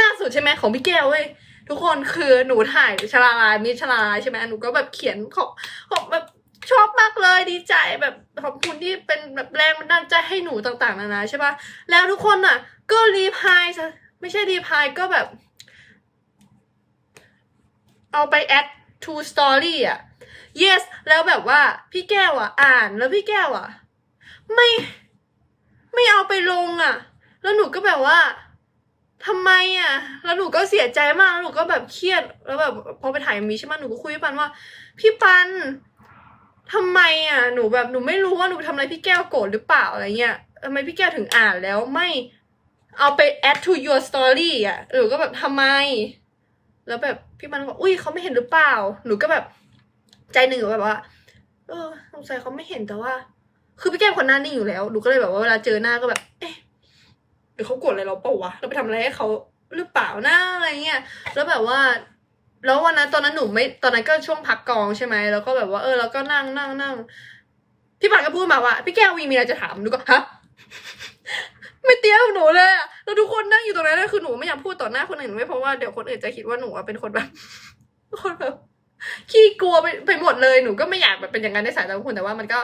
ล่าสุดใช่ไหมของพี่แก้วเว้ยทุกคนคือหนูถ่ายชลาลายมิชลาลายใช่ไหมหนูก็แบบเขียนขอบขอบแบบชอบมากเลยดีใจแบบขอบคุณที่เป็นแบบแรงบันดาลใจให้หนูต่างๆนานาใช่ปะแล้วทุกคนอะ ก็รีพายไม่ใช่รีพายก็แบบ เอาไปแอด to story อะ yes แล้วแบบว่าพี่แก้วอะ อ่านแล้วพี่แก้วอะ ไม่ไม่เอาไปลงอะ แล้วหนูก็แบบว่า ทำไมอะ แล้วหนูก็เสียใจมากแล้วหนูก็แบบเครียด แล้วแบบพอไปถ่ายมีใช่ไหมหนูก็คุยพี่ปันว่า พี่ปันทำไมอะ หนูแบบหนูไม่รู้ว่าหนูทำอะไรพี่แก้วโกรธหรือเปล่าอะไรเงี้ยทำไมพี่แก้วถึงอ่านแล้วไม่เอาไป add to your story อะ หนูก็แบบทำไม แล้วแบบพี่ปันก็บอกอุ้ยเขาไม่เห็นหรือเปล่า หนูก็แบบใจหนึ่งหนูแบบว่า เออสงสัยเขาไม่เห็นแต่ว่า คือพี่แก้มคนหน้านิ่งอยู่แล้ว หนูก็เลยแบบว่าเวลาเจอหน้าก็แบบ เอ๊ะ หรือเขาโกรธอะไรเราเปล่าวะเราไปทำอะไรให้เขาหรือเปล่านะอะไรเงี้ยแล้วแบบว่า แล้ววันนั้นตอนนั้นหนูไม่ตอนนั้นก็ช่วงพักกองใช่ไหมแล้วก็แบบว่าเออแล้วก็นั่งนั่งนั่งพี่ปันก็พูดมาว่าพี่แก้ววีมีอะไรจะถามหนูก็ฮะไม่เตี้ยวหนูเลยอะแล้วทุกคนนั่งอยู่ตรงนั้นนะคือหนูไม่อยากพูดต่อหน้าคนอื่นไม่เพราะว่าเดี๋ยวคนอื่นจะคิดว่าหนูเป็นคนแบบคนแบบขี้กลัวไปไปหมดเลยหนูก็ไม่อยากแบบเป็นอย่างนั้นในสายตาทุกคนแต่ว่ามันก็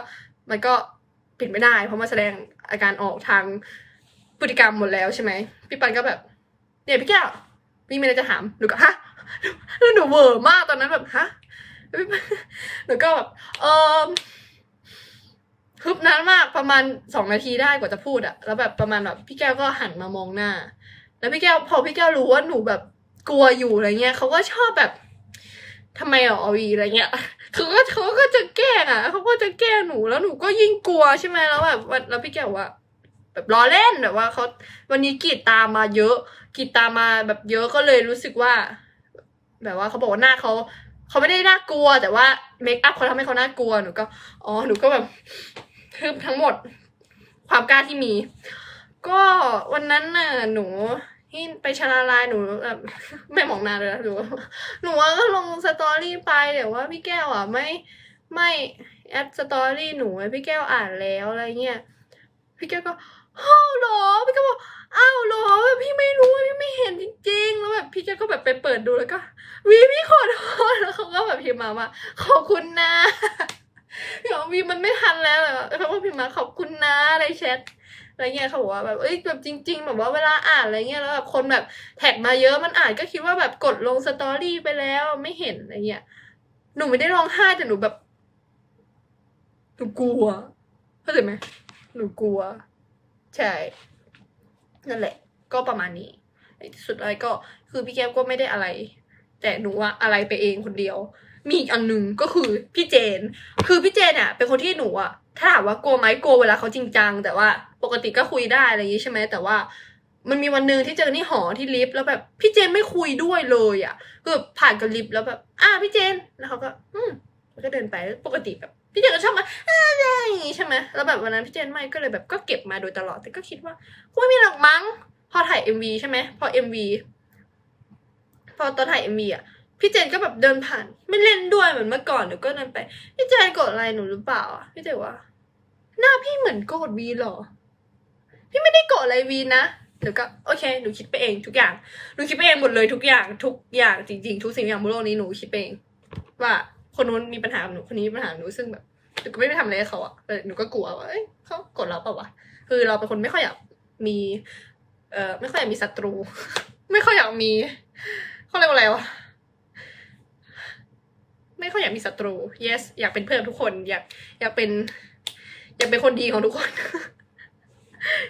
มันก็ปิดไม่ได้ เพราะมาแสดงอาการออกทาง พฤติกรรมหมดแล้วใช่ไหมพี่ปันก็แบบ เนี่ยพี่แก้วมีอะไรจะถามหนูก็ฮะแล้วหนูเวอร์มากตอนนั้นแบบฮะหนูก็แบบเออฮึบนานมากประมาณสองนาทีได้กว่าจะพูดอะแล้วแบบประมาณแบบพี่แก้วก็หันมามองหน้า แล้วพี่แก้วพอพี่แก้วรู้ว่าหนูแบบกลัวอยู่อะไรเงี้ยเขาก็ชอบแบบทำไมหรออวีอะไรเงี้ยเขาก็เขาก็จะแกล้งอะเขาก็จะแกล้งหนูแล้วหนูก็ยิ่งกลัวใช่ไหมแล้วแบบวันแล้วพี่แก้วว่า แบบล้อเล่นแบบว่าเขาวันนี้กีดตามมาเยอะกีดตามมาแบบเยอะก็เลยรู้สึกว่า แบบว่าเขาบอกว่าหน้าเขาเขาไม่ได้น่ากลัว แต่ว่าเมคอัพเขาทำให้เขาน่ากลัวหนูก็อ๋อหนูก็แบบทึบทั้งหมดความกล้าที่มี ก็วันนั้นน่ะหนูที่ไปชลาลายหนูแบบไม่มองหน้าเลยนะหนูหนูว่าก็ลงสตอรี่ไปแต่ว่าพี่แก้วอะไม่ไม่แอดสตอรี่หนูพี่แก้วอ่านแล้วอะไรเงี้ย พี่แก้วก็อ้าวหรอพี่แก้วบอกอ้าวหรอแบบพี่ไม่รู้พี่ไม่เห็นจริง ๆ แล้วแบบพี่แก้วก็แบบไปเปิดดูแล้วก็วีพี่ขอโทษแล้วเขาก็แบบพิมพ์มาว่าขอบคุณนะพี่บอกวีมันไม่ทันแล้วแบบเขาก็พิมพ์มาขอบคุณนะในแชทอะไรเงี้ยเขาบอกว่าแบบเอ้ยแบบจริง ๆ แบบว่าเวลาอ่านอะไรเงี้ยแล้วแบบคนแบบแท็กมาเยอะมันอ่านก็คิดว่าแบบกดลงสตอรี่ไปแล้วไม่เห็นอะไรเงี้ยหนูไม่ได้ร้องไห้แต่หนูแบบหนูกลัวเข้าใจไหม หนูกลัว ใช่ นั่นแหละ ก็ประมาณนี้สุดเลยก็คือพี่แก้วก็ไม่ได้อะไร แต่หนูว่าอะไรไปเองคนเดียว มีอีกอันหนึ่งก็คือพี่เจน คือพี่เจนเนี่ยเป็นคนที่หนูอะถ้าถามว่ากลัวไหมกลัวเวลาเขาจริงจัง แต่ว่าปกติก็คุยได้อะไรอย่างนี้ใช่ไหมแต่ว่ามันมีวันหนึ่งที่เจอนที่หอที่ลิฟต์แล้วแบบพี่เจนไม่คุยด้วยเลยอะคือผ่านกับลิฟต์แล้วแบบ อ่าพี่เจนแล้วเขาก็ อืม แล้วก็เดินไปปกติแบบพี่เจนก็ชอบมาอะไรอย่างงี้ใช่ไหมแล้วแบบวันนั้นพี่เจนไม่ก็เลยแบบก็เก็บมาโดยตลอด แต่ก็คิดว่าคงไม่มีหรอกมั้ง พอถ่ายเอ็มวีใช่ไหมพอเอ็มวีพอตอนถ่ายเอ็มวีอะพี่เจนก็แบบเดินผ่าน ไม่เล่นด้วยเหมือนเมื่อก่อนเดี๋ยวก็เดินไปพี่เจนกดอะไรหนูหรือเปล่าอะพี่เจนว่าหน้าพี่เหมือนโกดวีหรอ พี่ไม่ได้โกดอะไรวีนะเดี๋ยวก็โอเคหนูคิดไปเองทุกอย่างหนูคิดไปเองหมดเลยทุกอย่างทุกอย่างจริงๆ ทุกสิ่งอย่างบนโลกนี้หนูคิดไปเองว่า คนนู้นมีปัญหาหนูคนนี้มีปัญหาหนูซึ่งแบบหนูก็ไม่ไปทำอะไรให้เขาอะหนูก็กลัวว่าเอ้ยเขากดเราเปล่าวะคือเราเป็นคนไม่ค่อยอยากมี เอ่อไม่ค่อยอยากมีศัตรู ไม่ค่อยอยากมีเขาเรียกว่าอะไรวะไม่ค่อยอยากมีศัตรู yes อยากเป็นเพื่อนทุกคนอยากอยากเป็น อยากเป็นคนดีของทุกคน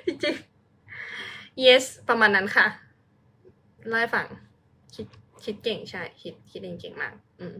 จริงๆ yes ประมาณนั้นค่ะเล่าให้ฟังคิดคิดเก่งใช่ คิดคิดเองเก่งมาก อืม